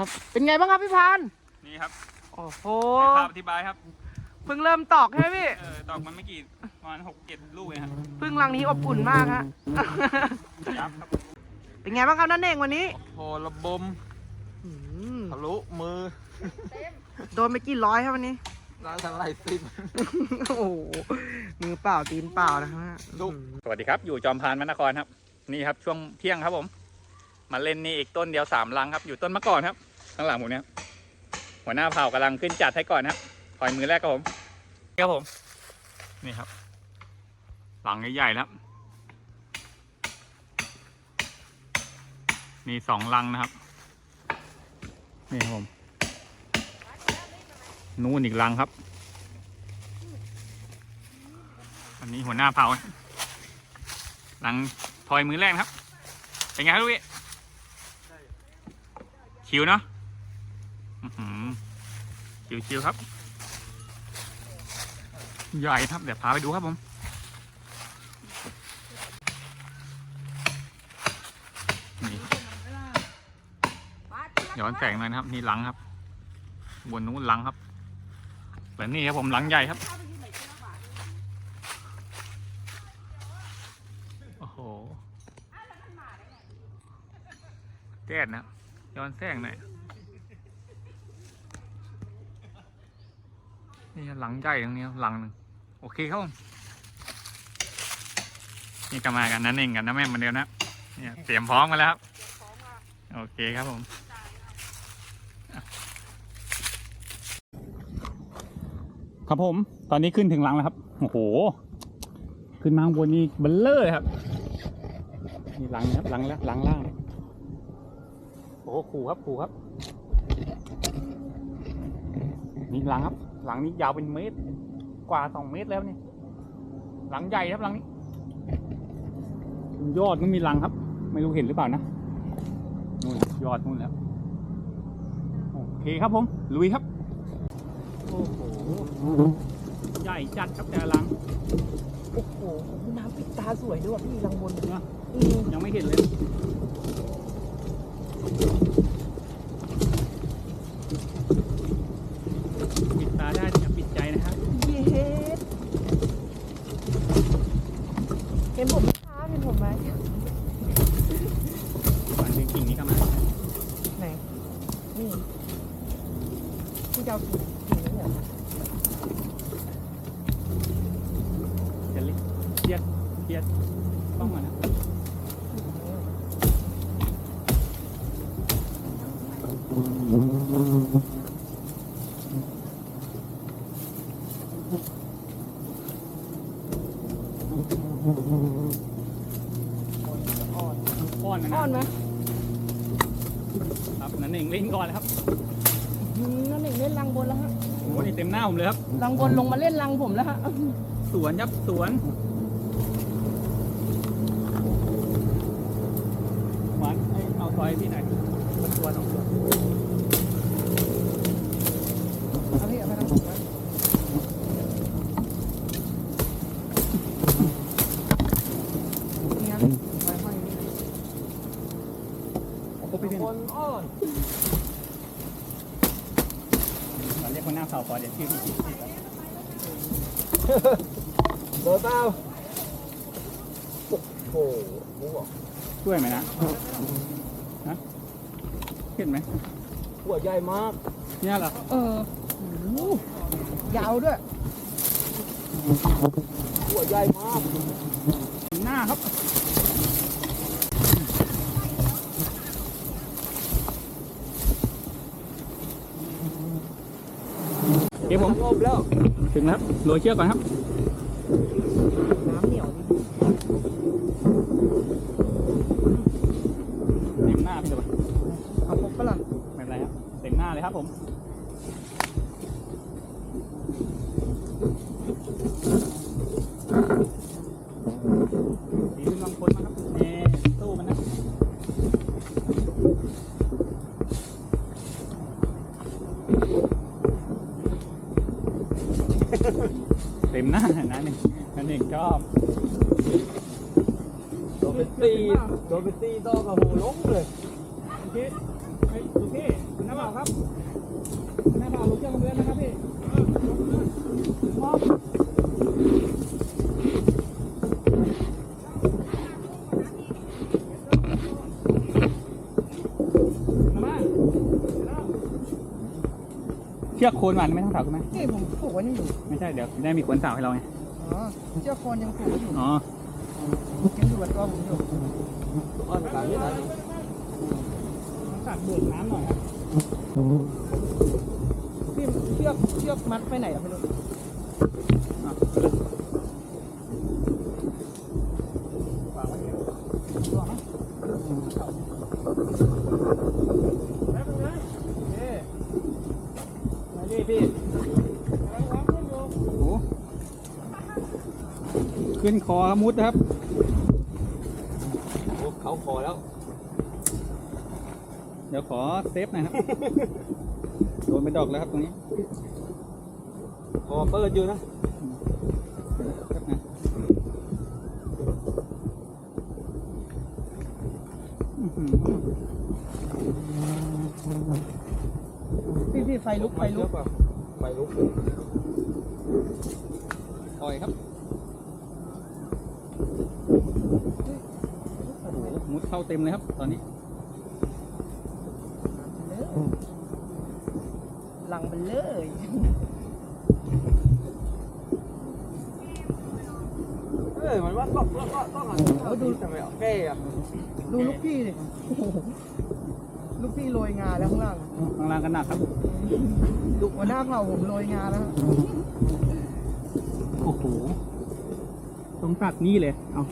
ครับ เป็นไงบ้างครับพี่พานนี่ครับโอ้โหให้ภาพอธิบายครับเพิ่งเริ่มตอกใช่ไหมพี่เออตอกมันไม่กี่ประมาณหกเจ็ดลูกเองครับเพิ่งรังนี้อบอุ่นมากฮะ ยับครับเป็นไงบ้างครับนั่นเองวันนี้โหระบมอืมทะลุมือโดนไปกี่ร้อยครับวันนี้ ร้านทำไรสิบโอ้โหมือเปล่าตีนเปล่านะฮะลูกสวัสดีครับ อยู่จอมพานมนครครับ นี่ครับช่วงเที่ยงครับผม มาเล่นนี่อีกต้นเดียวสามลังครับ อยู่ต้นมะกอนครับ ข้างหลังผมเนี่ยหัวหน้าเผ่ากำลังขึ้นจัดให้ก่อนครับถอยมือแรกครับผมครับผม นี่ครับ หลังใหญ่ๆแล้วมีสองลังนะครับ นี่ครับผม นู่นอีกลังครับ อันนี้หัวหน้าเผาหลังทอยมือแรกนะครับ เป็นไงครับลูกพี่ชิวเนาะ ชิวชิวๆครับ ใหญ่ครับ เดี๋ยวพาไปดูครับผมนี่ย้อนแสงหน่อยนะครับ นี่หลังครับ บนนู้นหลังครับแต่นี่ครับผมหลังใหญ่ครับ โอ้โหแดดนะย้อนแสงหน่อย นี่หลังใหญ่ตรงนี้หลังหนึ่งโอเคครับผมนี่ก็มากันนั่นเองกันนะแม่เหมือนเดิมนะเนี่ยเตรียมพร้อมกันแล้วครับโอเคครับผมครับผม ตอนนี้ขึ้นถึงหลังแล้วครับโอ้โห ขึ้นมางบนนี่เบลเลอร์เลยครับนี่หลังนะครับหลังแล้วหลังล่างโอ้โหขู่ครับขู่ครับนี่หลังครับ หลังนี้ยาวเป็นเมตร กว่าสองเมตรแล้วนี่หลังใหญ่ครับหลังนี้ยอดมันมีหลังครับ ไม่รู้เห็นหรือเปล่านะนู่นยอดนู่นแล้วโอเคครับผมลุยครับโอ้โหใหญ่จัดครับแต่ละหลังโอ้โหน้ำปิดตาสวยด้วยพี่รังบนนะอืมยังไม่เห็นเลย ปิดตาได้แต่อย่าปิดใจนะครับ เย็ดเห็นผมไหมคะเห็นผมไหม วันเป็นกิ่งนี้ก็มา ไหน นี่พี่จะเอากี่กี่นี้เหรอ จะเล็กเครียดเครียดต้องมานะ อ่อน ป้อนนะอ่อนไหมครับนั่นเองเล่นก่อนเลยครับอืมนั่นเองเล่นรังบนแล้วฮะโอ้โหนี่เต็มหน้าผมเลยครับ รังบนลงมาเล่นรังผมแล้วฮะสวนครับสวนหวานให้เอาซอยพี่หน่อยมันตัวน้องตัวเอาพี่เอาไปทำผมไว้นี่นะไว้ห้อยนี่ ครบพี่พี่ คนอ่อน เราเรียกคนหน้าเผาก่อนเดี๋ยวชื่อพี่พี่พี่ โดนเต้าโอ้โหรู้บอก ช่วยไหมนะฮะ เห็นไหมหัวใหญ่มาก เนี่ยเหรอ เออโอ้โหยาวด้วย หัวใหญ่มาก หน้าครับ เดี๋ยวผมงบแล้ว ถึงแล้วครับโรยเชือกก่อนครับ น้ำเหนียวนี่ เต็มหน้าพี่เลยปะ เอาพกปะล่ะ ไม่เป็นไรครับเต็มหน้าเลยครับผม ดีขึ้นบางคนนะครับเน่ตู้มันนะ เต็มหน้านะหนึ่งนั่นเองชอบโดนไปตีโดนไปตีต่อกับหูล้มเลยโอเคเฮ้ยโอเคคุณนะหน้าบ่าวลูกเชือกเรือนะครับพี่มอบ ชือกโคนหวานไม่ต้องสาวใช่ไหมนี่ผมผูกไว้นี่อยู่ไม่ใช่เดี๋ยวได้มีคนสาวให้เราไงอ๋อเชือกโคนยังผูกไว้อยู่อ๋อยังอยู่กับตัวผมอยู่อ้อนการนี้นะตัดเบิกน้ำหน่อยครับพี่เชือกเชือกมัดไปไหนอะไม่รู้ ฝากไว้เดี๋ยวรอมั้ยมาดิพี่โอ้ ขึ้นคอครับมุดนะครับโอ้เขาคอแล้ว เดี๋ยวขอเซฟหน่อยครับ โดนไปดอกแล้วครับตรงนี้คอเปิดอยู่นะแป๊บนะอื้อหือพี่พี่ไฟลุกไฟลุกไฟลุกปล่อยครับ โอ้โหมุดเข้าเต็มเลยครับ ตอนนี้หลังมันเลยเอ้ยมันว่าต้องต้องต้องต้อะเอาดูทำไมอะแก้อะดูลูกพี่ดิโอ้โหลูกพี่โรยงาแล้วข้างล่าง ข้างล่างกันหนักครับดูหัวหน้าเผ่าผมโรยงาแล้ว โอ้โห ตรงตัดนี่เลย เอา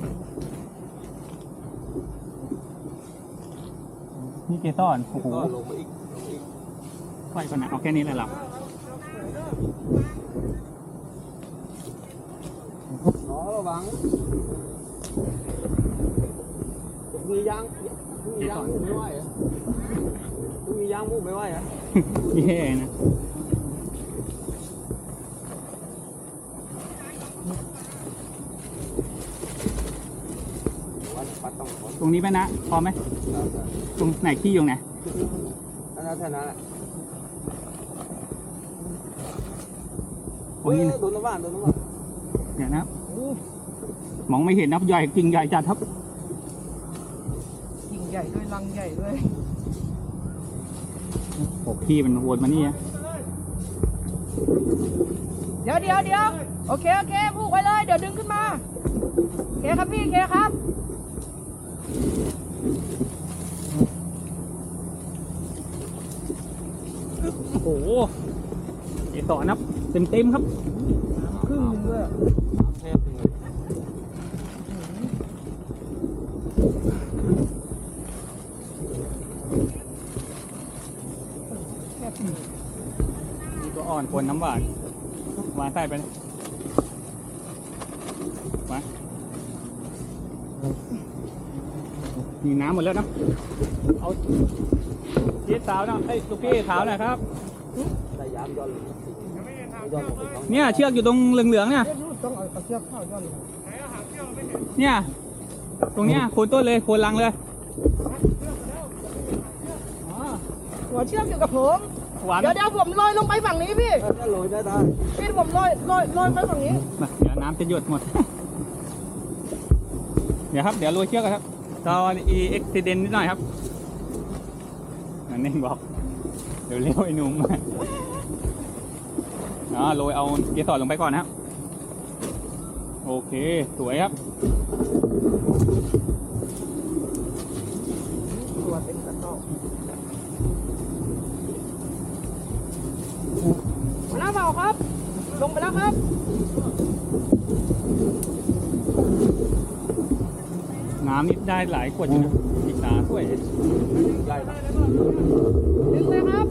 นี่เกสรโอ้โหก็ลงมาอีกลงมาอีกไฟก่อนนะเอาแค่นี้เลยเหรออ๋อระวังมียางมียางมุกไม่ไหวอะมียางมุกไม่ไหวอะแย่นะ วันปัดต้องขอ ต รงนี้ไหมนะ พอไหมตรงไหนขี้อยู่ไหนอันนั้นเท่านั้นแหละตรงนี้นะโดนน้ำบ้านโดนน้ำบ้านเดี๋ยวนะมองไม่เห็นนะใหญ่กิ่งใหญ่จัดครับกิ่งใหญ่ด้วยรังใหญ่ด้วยโอ้พี่มันวนมานี่อะเดี๋ยวเดี๋ยวเดี๋ยวโอเคโอเคผูกไว้เลย เดี๋ยวดึงขึ้นมาโอเคครับพี่โอเคครับ โอ้โหเกสรครับ เต็มเต็มครับครึ่งหนึงด้วยแทพเลยแค่ปีกนี่ก็อ่อนคนน้ำหวานหวานใส่ไปเลยมา มีน้ำหมดแล้วนะเอาพี่สาวนะเอ้ยลูกพี่สาวหน่อยครับแต่ยามย้อนย้อนลงไปต้องเนี่ยเชือกอยู่ตรงเหลืองๆเนี่ยเอ๊ะลูกต้องเอาตะเชือกเข้าย้อนเลยเนี่ย ตรงเนี้ยโคนต้นเลยโคนรังเลยหัวเชือกอยู่กับผม หวานเดี๋ยวเดี๋ยวผมลอยลงไปฝั่งนี้พี่ ถ้าโรยได้ได้พี่ผมลอยลอยลอยไปฝั่งนี้ มาเดี๋ยวน้ำจะหยดหมด เดี๋ยวครับ เดี๋ยวโรยเชือกกันครับ ตอนอีเอ็กซิเดนนิดหน่อยครับนั่นเองบอก เดี๋ยวเลี้ยวไอ้หนุ่มอ่าโรยเอาเกสรลงไปก่อนนะครับ โอเค สวยครับ ตัวเป็นกระต้อกหัวหน้าเผ่าครับ ลงไปแล้วครับ น้ำนี่ได้หลายขวดอยู่นะอีกตาถ้วยได้ปะดึงเลยครับ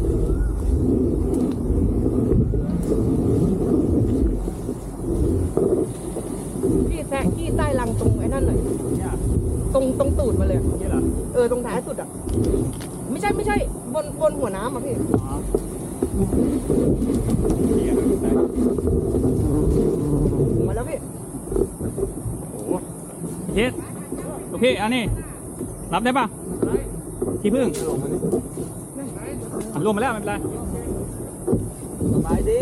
พี่แทะขี้ใต้รังตรงไอ้นั่นหน่อย เนี่ยตรงตรงตูดมาเลยอะนี่เหรอ เออตรงท้ายสุดอะ ไม่ใช่ไม่ใช่บนบนหัวน้ำอะพี่ อ๋อเดี๋ยวได้ มาแล้วพี่ โอ้โหเฮ็ด โอเคอันนี้รับได้ป่ะที่พึ่งลงมาดิอะรวมมาแล้วไม่เป็นไรบายดี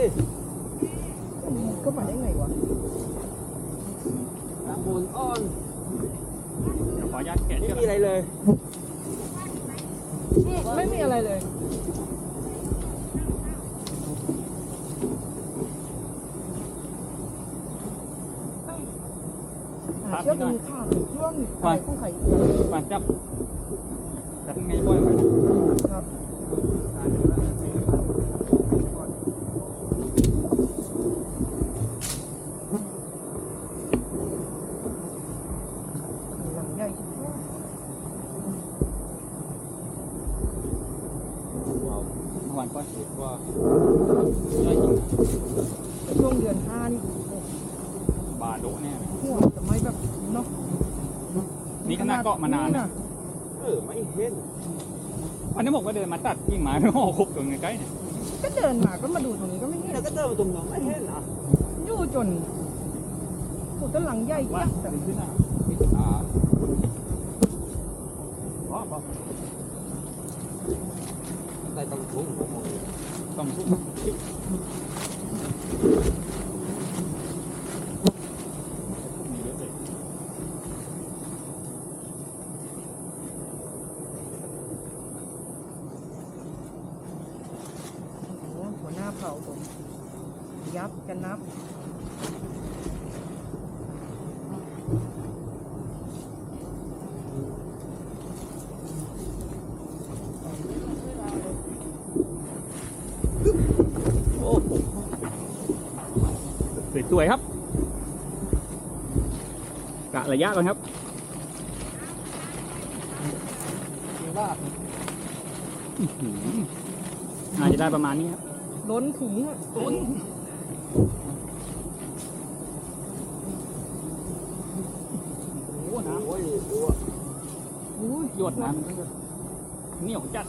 ก็มาได้ไงวะ ตามบุญอ้อน เดี๋ยวขออนุญาตแกะ ไม่ นี่ก่อน มีอะไรเลย ไม่มีอะไรเลย หา เชือกมีขาดช่วงอะไรของไข่มาจับจับไงบ่อยไหม ครับหลังใหญ่ชิบหาย ว้าว เมื่อวานก่อน คิดว่า ได้จริง ช่วงเดือนห้านี่โอ้โห บาโดะแน่เลย หัวจะไม่แบบเนาะ นี่ขนาดเกาะมานานนะ เออไม่เห็น วันนี้ บอกว่าเดินมาตัดกิ่งไม้ไม่ออกคุบตรงใกล้ๆเนี่ยก็เดินมาก็มาดูตรงนี้ก็ไม่เห็นแล้วก็เดินมาตรงนั้นไม่เห็นอะอยู่จนโอ้ต้นหลังใหญ่ว่ายักษ์แบบดึงขึ้นอะอ่าพอพอ ได้ต้องทุ่ง ต้องสู้มีเยอะเลย โอ้โหหัวหน้าเผ่าผม ยับจะนับ โอ้โหส วยๆครับกะระยะก่อนครับจริงว่าอื้อหือน่าจะได้ประมาณนี้ครับล้นถุงอะล้นโอ้น้โอ้ยดูอะอุ้ยำหยดน้ำเหนียวจัด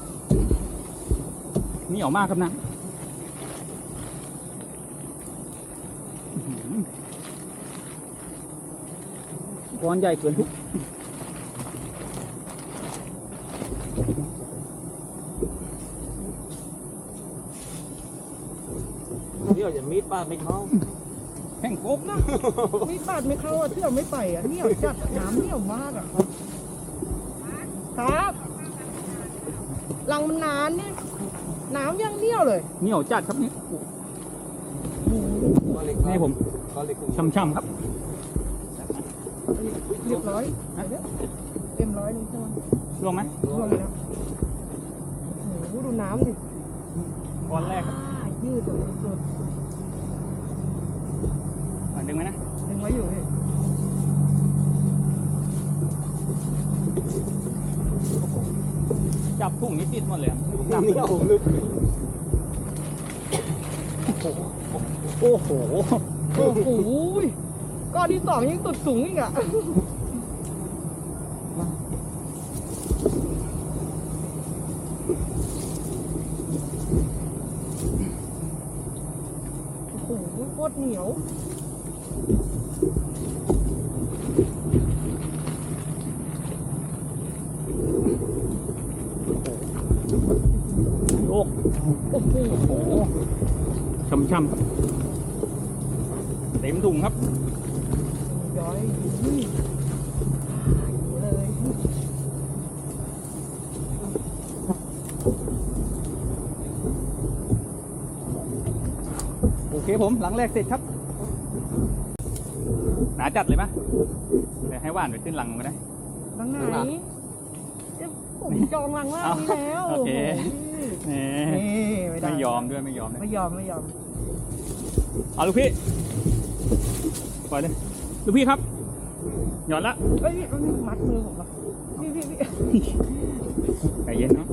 เหนียวมากครับนะอื้อหือ ก้อนใหญ่เกินทุกเดี๋ยวจะมีดป้าไม่เข้าแห้งโกบนะ มีบาดไม่เข้าอะเที่ยวไม่ไปอะเหนียวจัดอะน้ำเหนียวมากอะครับครับหลังมันนานเนี่ยน้ำยังเหนียวเลย เหนียวจัดครับนี่โอ้โหก้อนเล็กนี่ผมก้อนเล็กช่ำๆครับ เรียบร้อยไปเด้อเต็มร้อยหนึงใช่ไหมร่วงไหมร่วงแล้วโอ้โหดูน้ำดิก้อนแรกครับยืดเลยสุดอะดึงไหมนะ ดึงไว้อยู่พี่จับถุงนี้ติดหมดเลยครับน้ำเหนียวลึกโอ้โห โอ้โห ก้อนที่สองยังตุดสูงอีกอะโอ้โหโคตรเหนียวโอ้โอ้โหโหช่ำๆครับเต็มถุงครับ ย้อยอืมเลย โอเคผมหลังแรกเสร็จครับ หนาจัดเลยไหมเดี๋ยวให้ว่านไปขึ้นหลังก็ได้ลังไหนเอ้ยผมจองลังล่างนี้แล้วโอเคโอ้นี่โหนี่ไม่ได้ไม่ยอมด้วยไม่ยอมด้วยไม่ยอมไม่ยอม เอาลูกพี่ปล่อยเลยลูกพี่ครับ หย่อนละเฮ้ยพี่พี่มัดมือผมเหรอพี่พี่พี่ใจเย็นเนาะ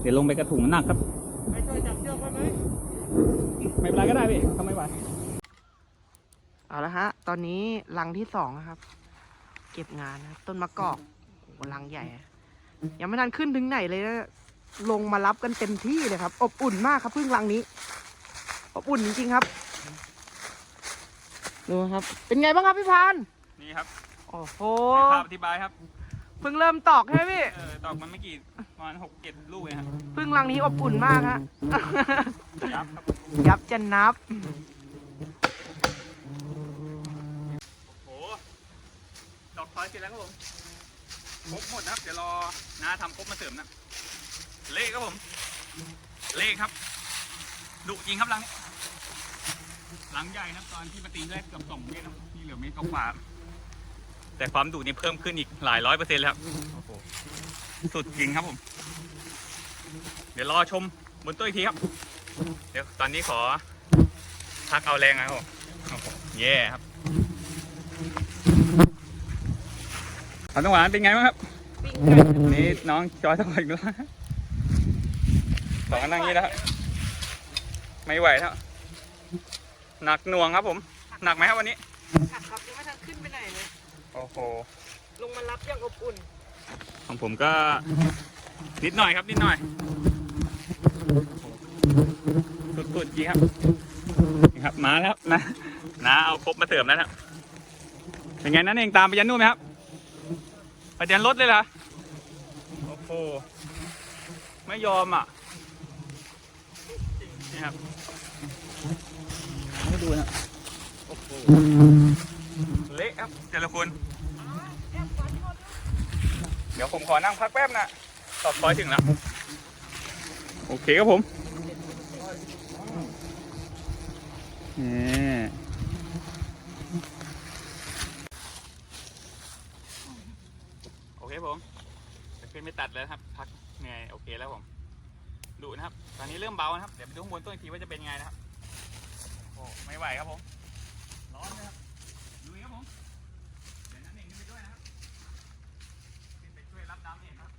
เดี๋ยวลงไปกระถุงหนักครับไปช่วยจับเชือกไว้ไหม ไม่เป็นไรก็ได้พี่ทำไม่ไหวเอาละฮะ ตอนนี้ลังที่สองนะครับ เก็บงานนะครับ ต้นมะกอกโอ้โหลังใหญ่อะยังไม่ทันขึ้นถึงไหนเลยนะลงมารับกันเต็มที่เลยครับ อบอุ่นมากครับเพิ่งลังนี้ อบอุ่นจริงๆครับดูครับ เป็นไงบ้างครับพี่พานนี่ครับโอ้โห ภาพอธิบายครับเพิ่งเริ่มตอกใช่ไหมพี่ เออตอกมันไม่กี่ประมาณหกเจ็ดลูกเองครับเพิ่งลังนี้อบอุ่นมากฮะครับยับจะนับ โอ้โหดอกพลอยเสร็จแล้วครับผมครบหมดนะครับ เดี๋ยวรอน้าทำครบมาเสริมนะ เลขครับผม เลขครับดุจริงครับหลังนี้หลังใหญ่นะครับตอนที่มาตีแรกเกือบสองเมตรนะครับนี่เหลือเมตรกว่าๆ แต่ความดุนี่เพิ่มขึ้นอีกหลายร้อยเปอร์เซ็นต์แล้วครับโอ้โหสุดจริงครับผม เดี๋ยวรอชมบนตู้อีกทีครับ เดี๋ยวตอนนี้ขอพักเอาแรงนะครับผมโอ้โหเย่ครับเอาตงหวานเป็นไงบ้างครับ นี่น้องจอยต้องอีกแล้วสองคนนั่งนี้แล้วไม่ไหวแล้วหนักหน่วงครับผม หนักไหมครับวันนี้ โอ้โห ลงมารับอย่างอบอุ่น ของผมก็ นิดหน่อยครับนิดหน่อย สุดๆจริงครับนี่ครับ มาแล้วครับนะนะเอาครบมาเสริมแล้วนะครับเป็นไงนั่นเองตามไปยันนู่นไหมครับไปยันรถเลยเหรอโอ้โหไม่ยอมอะนี่ครับให้ดูนะโอ้โหเละครับแต่ละคน เดี๋ยวผมขอนั่งพักแป๊บนะตอบคอยถึงแล้ว โอเคครับผมนี่โอเคผมจะขึ้นไม่ตัดแล้วครับ พักเหนื่อยโอเคแล้วผมดูนะครับ ตอนนี้เริ่มเบานะครับ เดี๋ยวไปดูข้างบนต้นอีกทีว่าจะเป็นไงนะครับ โอ้ไม่ไหวครับผม ร้อนนะครับลุยครับผม เดี๋ยวนั้นเองขึ้นไปด้วยนะครับ ขึ้นไปช่วยรับน้ำเองครับ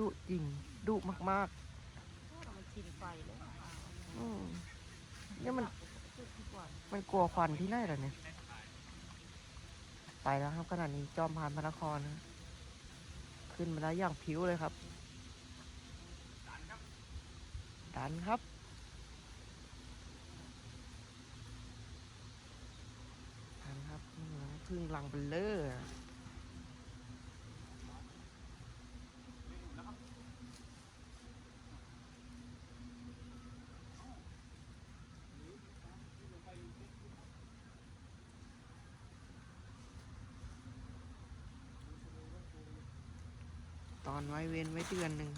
ดุจริงดุมากๆอืมเนี่ยมันมันกลัวควันที่ไหนเหรอเนี่ย ไปแล้วครับขนาดนี้จอมพานพระนครนะขึ้นมาแล้วอย่างผิวเลยครับ ดันครับ ดันครับอื้อหือพึ่งลังเบลเลอร์อะ อนไว้เว้นไว้เดือนหนึ่ง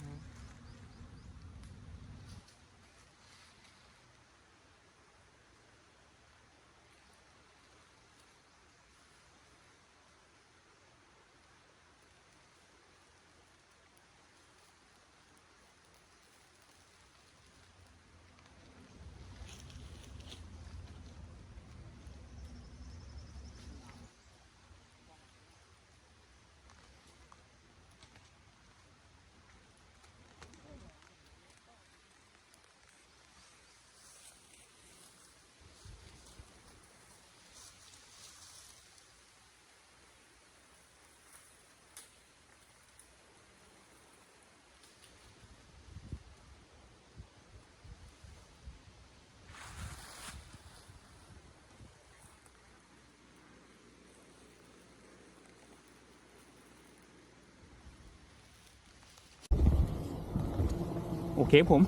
โอเคผม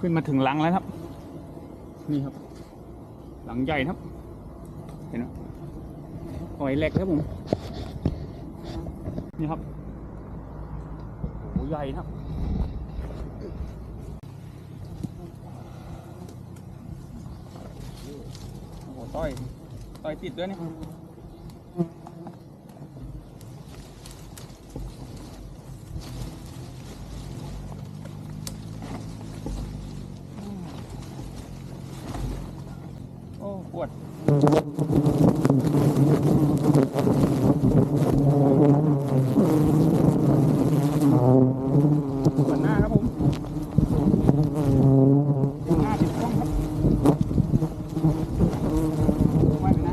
ขึ้นมาถึงหลังแล้วครับ นี่ครับ หลังใหญ่ครับ เห็นไหมหอยแหลกครับผม นี่ครับโอ้ใหญ่ครับโอ้ต้อย ต้อยติดด้วยนี่ย โอ้ปวดปวดหน้าครับผมหน้าติดกล้องครับไม่เป็นนะฮ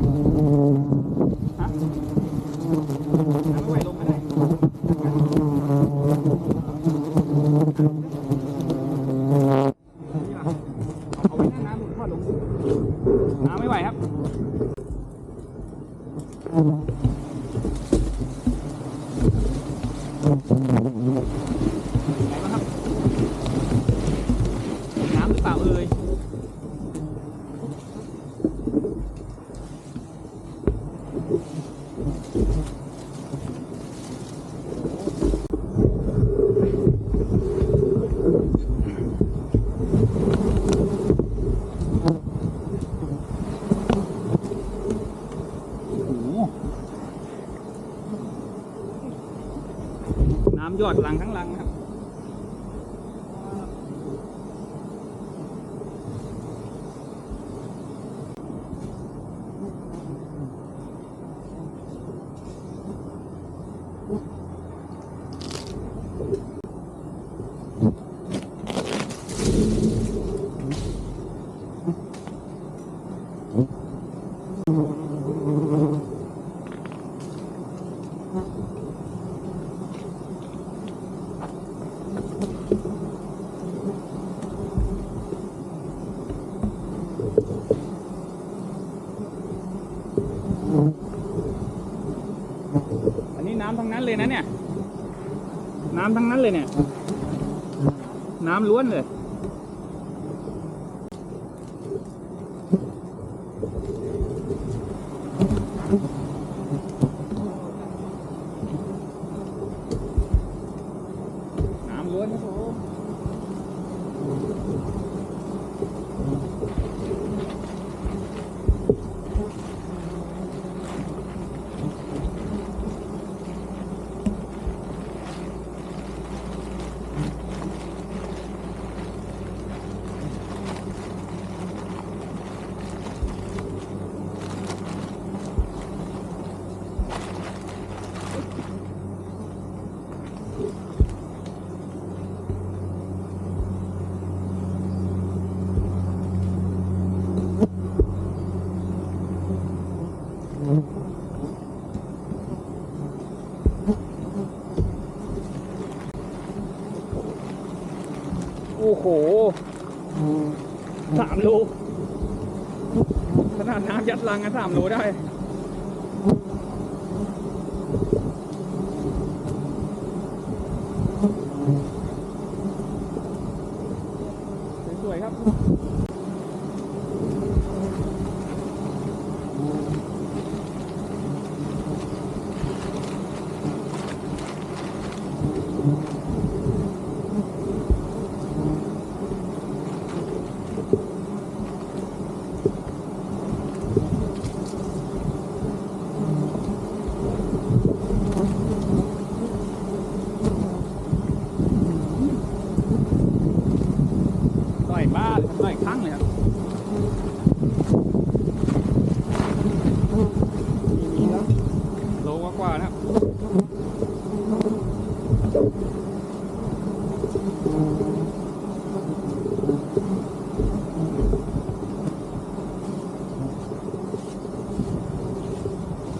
ะไม่ไหว ไงบ้างครับ น้ำหรือเปล่าเอ่ย โอ้โห น้ำห ยอดหลังทั้งหลัง นะครับอันนี้น้ำทั้งนั้นเลยนะเนี่ย น้ำทั้งนั้นเลยเนี่ย น้ำล้วนเลย โอ้โหสามโลขนาดน้ำยัดลังกันสามโลได้ สวยๆครับ ต่อยบ้าเลยครับต่อยครั้งเลยครับมีแล้วโลกว่าๆนะครับ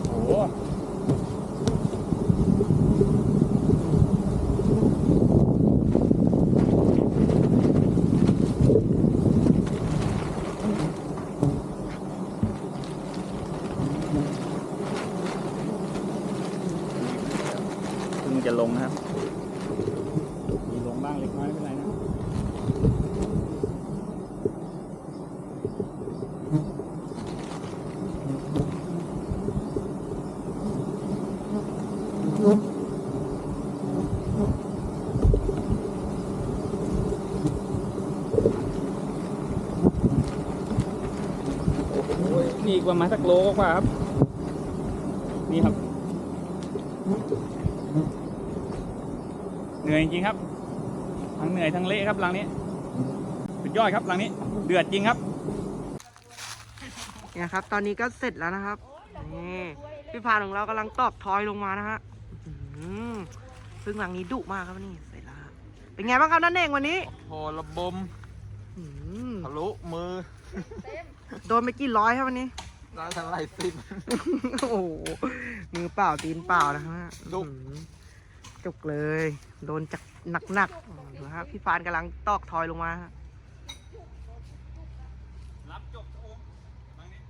โอ้โห เพิ่งจะลงนะครับ มีลงบ้างเล็กน้อยไม่เป็นไรนะ โอ้ยนี่อีก ประมาณสักโลกว่าครับ นี่ครับ เหนื่อยจริงๆครับ ทั้งเหนื่อยทั้งเละครับรังนี้ สุดยอดครับรังนี้ เดือดจริงครับ เนี่ยครับ ตอนนี้ก็เสร็จแล้วนะครับนี่พี่พานของเรากำลังตอกทอยลงมานะฮะอื้อหือซึ่งหลังนี้ดุมากครับนี่เสร็จแล้วครับเป็นไงบ้างครับนั่นเองวันนี้โหระบมอื้อหือทะลุมือ โดนไปกี่ร้อยครับวันนี้ น้ำทลายสิบโอ้โหมือเปล่าตีนเปล่านะครับดุอื้อหือจุกเลย โดนจักหนักๆนะครับพี่ฟานกำลังตอกทอยลงมาฮะรับจบโอ้รังนี้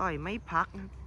ต่อยไม่พักนะครับ